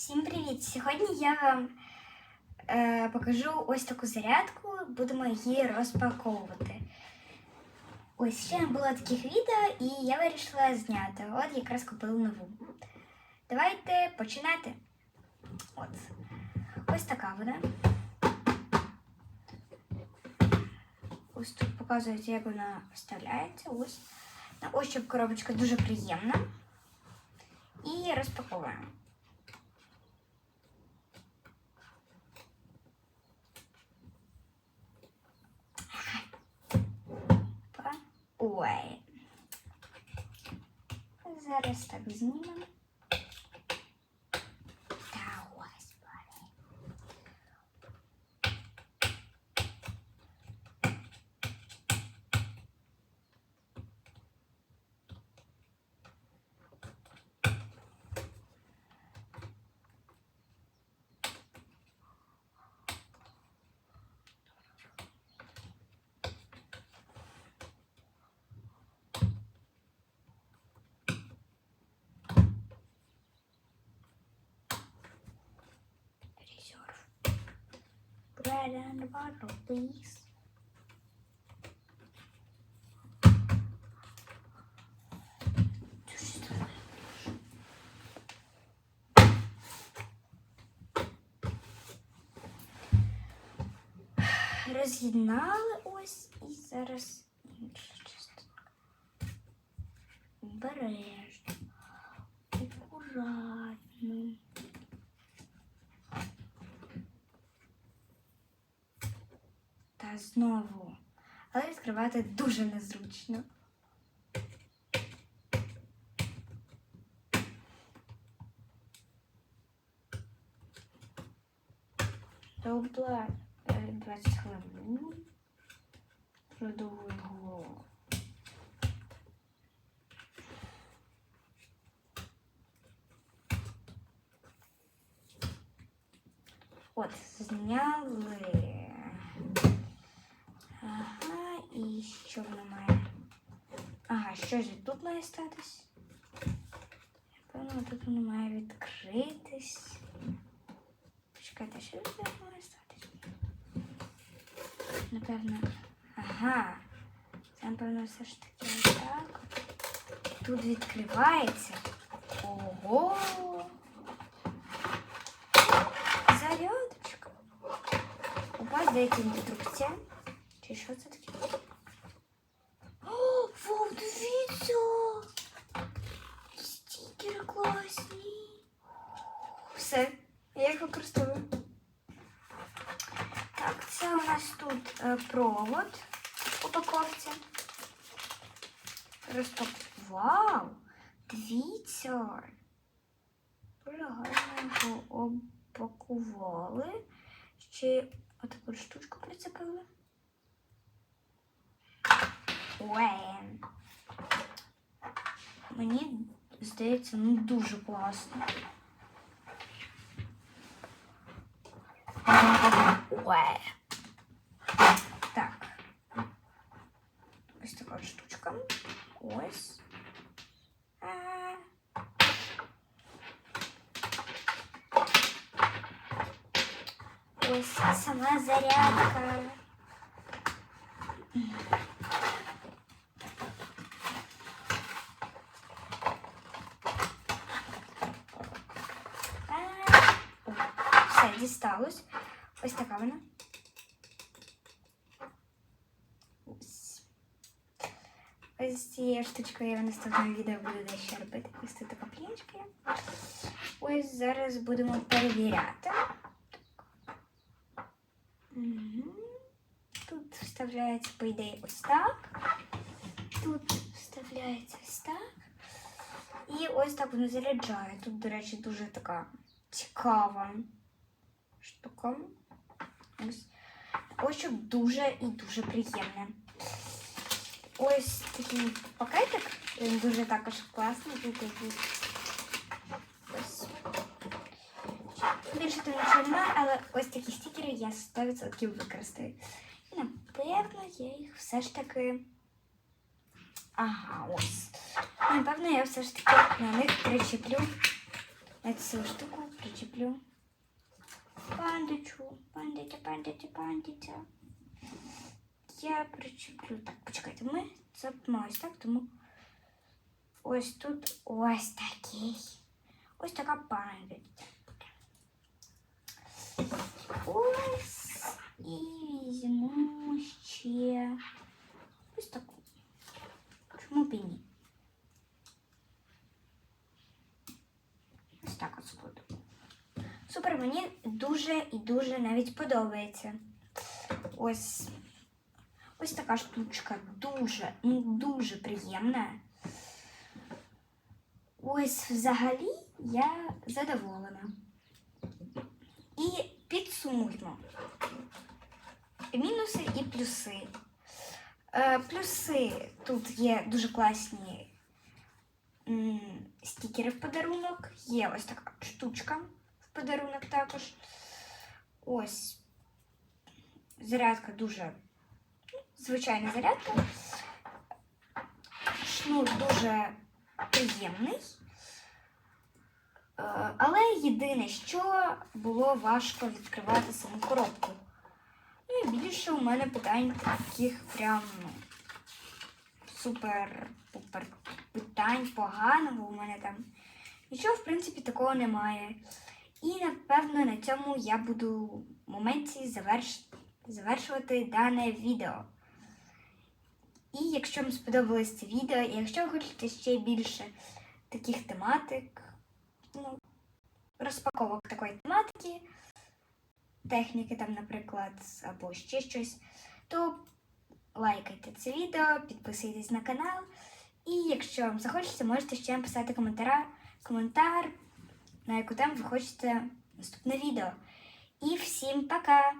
Всім привіт! Сьогодні я вам е, покажу ось таку зарядку, будемо її розпаковувати. Ось ще не було таких відео, і я вирішила зняти. От якраз купила нову. Давайте починати. От. Ось така вона. Ось тут показується, як вона вставляється. Ось. На ощупь коробочка дуже приємна. І розпаковуємо. Па. Ой. Зараз так знімемо. Bread and butter, please. Що ж? Роз'єднали ось і зараз інша частинка. Обережно. Акуратно. Знову. Але відкривати дуже незручно. Е, 20 хвилин. Продовжую голову. От, зняли. Ага, і що воно має? Ага, що ж тут має статись? Напевно, тут воно має відкритись. Почекайте, що тут має статись? Напевно. Ага. Це, напевно, все ж таки так. Тут відкривається. Ого! Зарядочка. У вас здається інструкція. Чи що це таке? Дивіться! Стікери класні. Все, я їх використовую. Так, це у нас тут е, провод в упаковці. Розпак... Вау! Дивіться! Гарно його опакували. Ще отаку штучку прицепили. Уен. Мені здається, ну дуже класно. Уе. Так. Ось така штучка. Ось. А. Ось сама зарядка. Дісталось. Ось така вона. Ось. Ось з цією штучкою я в наступному відео буду дещо робити. Ось тут така. Ось зараз будемо перевіряти. Тут вставляється, по ідеї, ось так. Тут вставляється ось так. І ось так воно заряджає. Тут, до речі, дуже така цікава штука. Ось. Ось щоб дуже і дуже приємне. Ось такий пакетик. Він дуже також класний. Тут якийсь ось. Більше там нічого немає, але ось такі стікери я 100% використаю. І напевно я їх все ж таки. Ага, ось. Напевно, я все ж таки на них причеплю Я цю штуку причеплю. Пандочку, пандиця, пандиця, пандиця. Я причеплю. Так, почекайте, ми запимо ось так, тому ось тут ось такий. Ось така пандиця. Ось і візьму ще ось таку. Чому б і ні? Ось так от складу. Супер, мені дуже і дуже навіть подобається. Ось ось така штучка. Дуже, ну дуже приємна. Ось взагалі я задоволена. І підсумуємо. Мінуси і плюси. Е, плюси тут є дуже класні м, стікери в подарунок. Є ось така штучка подарунок також. Ось зарядка дуже ну, звичайна зарядка. Шнур дуже приємний. Е, Але єдине, що було важко відкривати саму коробку. Ну і більше у мене питань таких прям ну, супер-пупер питань поганого у мене там. Нічого, в принципі, такого немає. І напевно на цьому я буду в моменті заверш... завершувати дане відео. І якщо вам сподобалось це відео, і якщо ви хочете ще більше таких тематик, ну, розпаковок такої тематики, техніки там, наприклад, або ще щось, то лайкайте це відео, підписуйтесь на канал. І якщо вам захочеться, можете ще написати коментар, коментар, на яку тему ви хочете наступне відео. І всім пока!